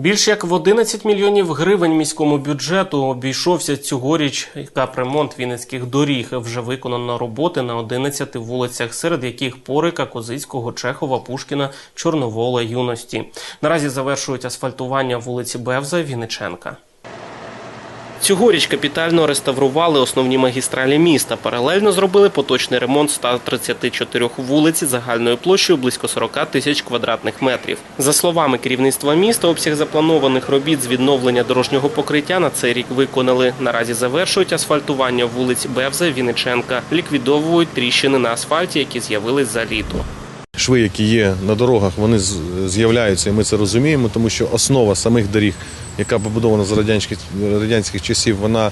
Більш як в 11 мільйонів гривень міському бюджету обійшовся цьогоріч капремонт вінницьких доріг. Вже виконано роботи на 11 вулицях, серед яких Порика, Козицького, Чехова, Пушкіна, Чорновола, Юності. Наразі завершують асфальтування вулиці Бевза, Вінниченка. Цьогоріч капітально реставрували основні магістралі міста. Паралельно зробили поточний ремонт 134 вулиць загальною площею близько 40 тисяч квадратних метрів. За словами керівництва міста, обсяг запланованих робіт з відновлення дорожнього покриття на цей рік виконали. Наразі завершують асфальтування вулиць Бевза, Вінниченка, ліквідовують тріщини на асфальті, які з'явились за літо. Шви, які є на дорогах, вони з'являються, і ми це розуміємо, тому що основа самих доріг, яка побудована з радянських, радянських часів, вона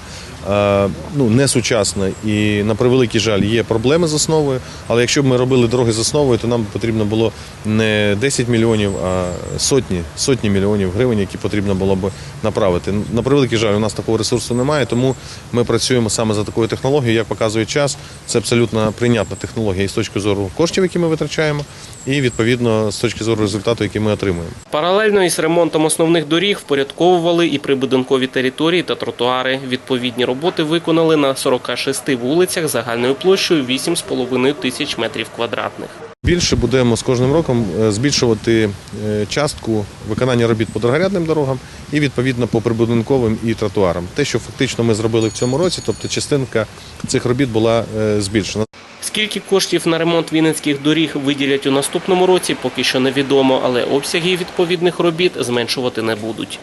е, ну, не сучасна і на превеликий жаль є проблеми з основою. Але якщо б ми робили дороги з основою, то нам потрібно було не 10 мільйонів, а сотні, сотні мільйонів гривень, які потрібно було б направити. На превеликий жаль, у нас такого ресурсу немає, тому ми працюємо саме за такою технологією. Як показує час, це абсолютно прийнятна технологія і з точки зору коштів, які ми витрачаємо, і відповідно з точки зору результату, який ми отримуємо. Паралельно із ремонтом основних доріг впорядковували і прибудинкові території та тротуари. Відповідні роботи виконали на 46 вулицях загальною площею 8,5 тисяч метрів квадратних. Більше будемо з кожним роком е, збільшувати е, частку виконання робіт по другорядним дорогам і відповідно по прибудинковим і тротуарам. Те, що фактично ми зробили в цьому році, тобто частинка цих робіт була е, збільшена. Скільки коштів на ремонт вінницьких доріг виділять у наступному році, поки що невідомо, але обсяги відповідних робіт зменшувати не будуть.